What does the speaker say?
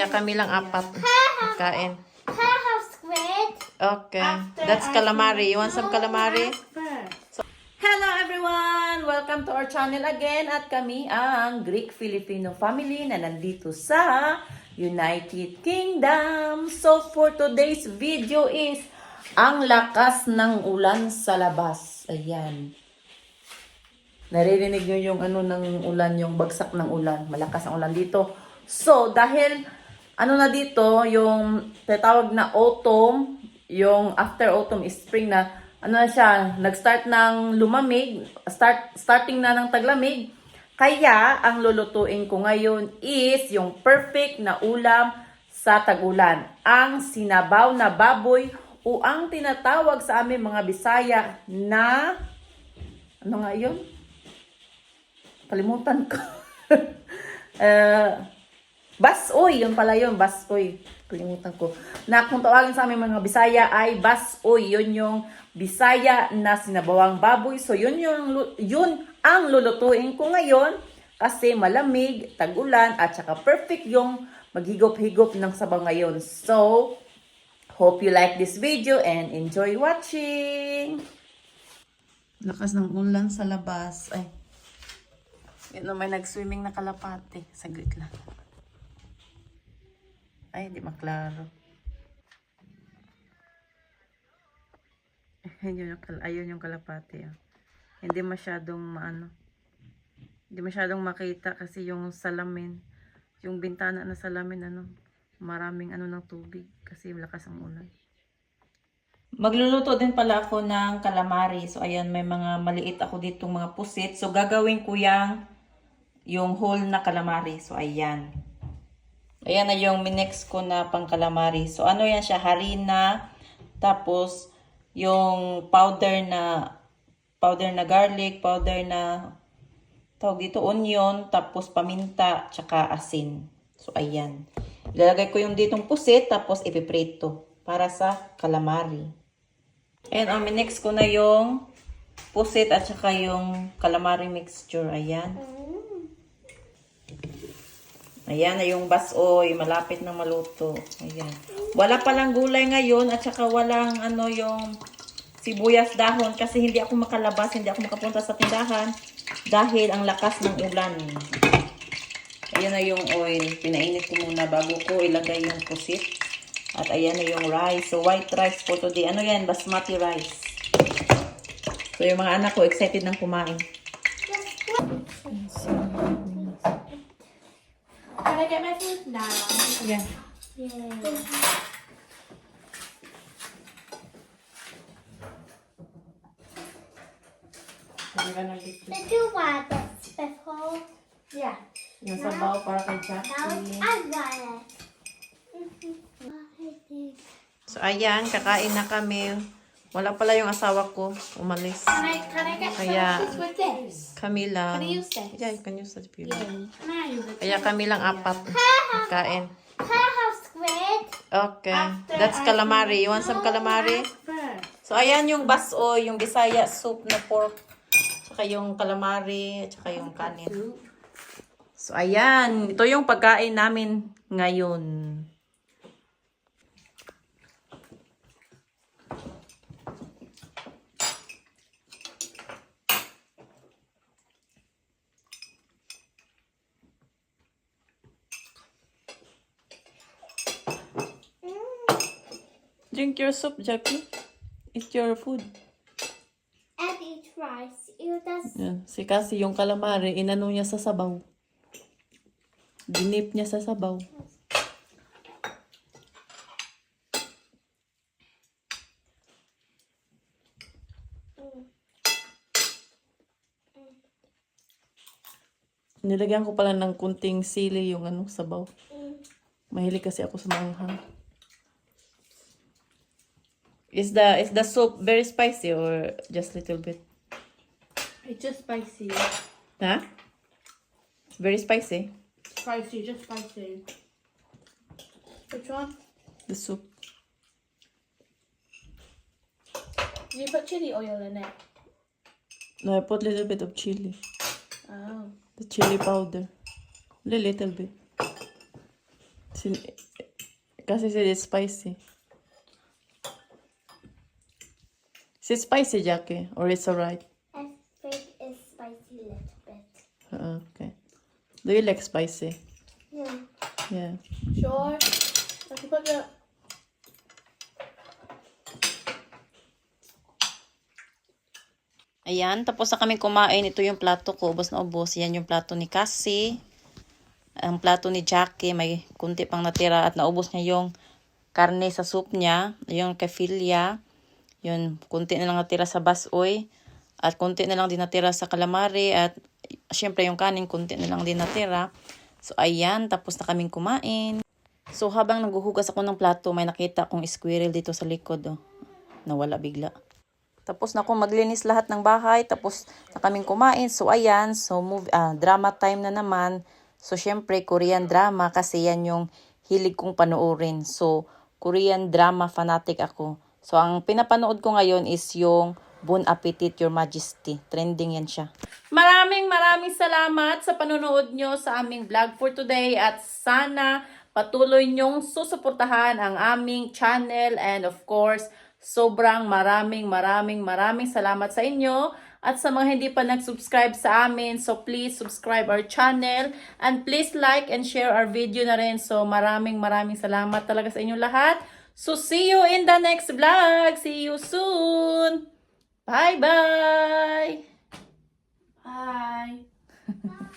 Kaya kami lang apat. Kain. I have squid? Okay. That's calamari. You want some calamari? First. Hello everyone! Welcome to our channel again at kami ang Greek Filipino family na nandito sa United Kingdom. So for today's video is ang lakas ng ulan sa labas. Ayan. Naririnig nyo yung ano ng ulan, yung bagsak ng ulan. Malakas ang ulan dito. So, dahil ano na dito, yung tatawag na autumn, yung after autumn is spring na, ano na siya, nag-start ng lumamig, start, starting na ng taglamig. Kaya, ang lulutuin ko ngayon is yung perfect na ulam sa tagulan. Ang sinabaw na baboy o ang tinatawag sa amin mga Bisaya na, ano nga yun? Kalimutan ko. Eh, basoy, yun pala yun, basoy. Kalimutan ko. Na kung tawagin sa aming mga Bisaya ay basoy. Yun yung Bisaya na sinabawang baboy. So yun yung yun ang lulutuin ko ngayon kasi malamig, tag-ulan at saka perfect yung maghigop-higop ng sabaw ngayon. So, hope you like this video and enjoy watching. Lakas ng ulan sa labas. Ay, yun may nag-swimming na kalapate. Saglit lang. Ay, hindi maklaro. Ayun yung, ayun yung kalapate. Oh. Hindi masyadong maano. Hindi masyadong makita kasi yung salamin, yung bintana na salamin, ano, maraming ano ng tubig kasi lakas ang ulan. Magluluto din pala ako ng calamari. So, ayan, may mga maliit ako ditong mga pusit. So, gagawin ko yung, yung whole na calamari. So, ayan. Ayan na yung minix ko na pang calamari. So, ano yan siya? Harina. Tapos, yung powder na, powder na garlic, powder na, tawag dito, onion, tapos paminta, tsaka asin. So, ayan. Ilalagay ko yung ditong pusit, tapos ipiprito para sa calamari. Ayan, oh, minix ko na yung pusit at saka yung calamari mixture. Ayan. Ayan na yung basoy. Malapit na maluto. Ayan. Wala palang gulay ngayon at saka walang ano yung sibuyas dahon kasi hindi ako makalabas, hindi ako makapunta sa tindahan dahil ang lakas ng ulan. Ayan na yung oil. Pinainit ko muna bago ko ilagay yung pusit. At ayan na yung rice. So, white rice for today. Ano yan? Basmati rice. So, yung mga anak ko excited nang kumain. Can I get my food now? Yeah. Did you want this before? Yeah. Yung sabaw para kay Now Jackie. I got it. So, ayan. Kakain na kami. Wala pala yung asawa ko. Umalis. Can I can I get Kaya- with this? Kami lang. Can I use this? Yeah, you can use that you want. Can I use it? Kaya kami lang apat. Kain. Can I have squid? Okay. After That's I calamari. You want some calamari? So, ayan yung baso, yung Bisaya soup na pork. Tsaka yung calamari, tsaka yung kanin. So, ayan. Ito yung pagkain namin ngayon. Drink your soup, Jackie. Eat your food. And eat rice. Ew, that's Yan. Si kasi yung calamari, inano niya sa sabaw. Dinip niya sa sabaw. Nilagyan ko pala ng kunting sili yung ano, sabaw. Mahilig kasi ako sa manghang. Is the is the soup very spicy or just little bit? It's just spicy. Huh? Very spicy. Spicy, just spicy. Which one? The soup. You put chili oil in it? No, I put little bit of chili. Oh. The chili powder. A little bit. Kasi it's spicy. Is it spicy, Jackie? Or it's alright? I think it's spicy a little bit. Okay. Do you like spicy? Yeah. Yeah. Sure. I can put the. Ayan, tapos na kami kumain. Ito yung plato ko. Ubos na ubos. Yan yung plato ni Cassie. Ang plato ni Jackie. May kunti pang natira at naubos niya yung karne sa soup niya. Yung Philia. Yun, kunti na lang natira sa basoy. At kunti na lang din natira sa calamari. At syempre yung kanin, kunti na lang din natira. So, ayan. Tapos na kaming kumain. So, habang naghuhugas ako ng plato, may nakita akong squirrel dito sa likod. Oh. Nawala bigla. Tapos na ako maglinis lahat ng bahay. Tapos na kaming kumain. So, ayan. So, move, ah, drama time na naman. So, syempre, Korean drama kasi yan yung hilig kong panoorin. So, Korean drama fanatic ako. So, ang pinapanood ko ngayon is yung Bon Appetit, Your Majesty. Trending yan siya. Maraming maraming salamat sa panonood nyo sa aming vlog for today. At sana patuloy nyong susuportahan ang aming channel. And of course, sobrang maraming maraming maraming salamat sa inyo. At sa mga hindi pa nag-subscribe sa amin, so please subscribe our channel. And please like and share our video na rin. So maraming maraming salamat talaga sa inyong lahat. So see you in the next vlog. See you soon. Bye-bye. Bye.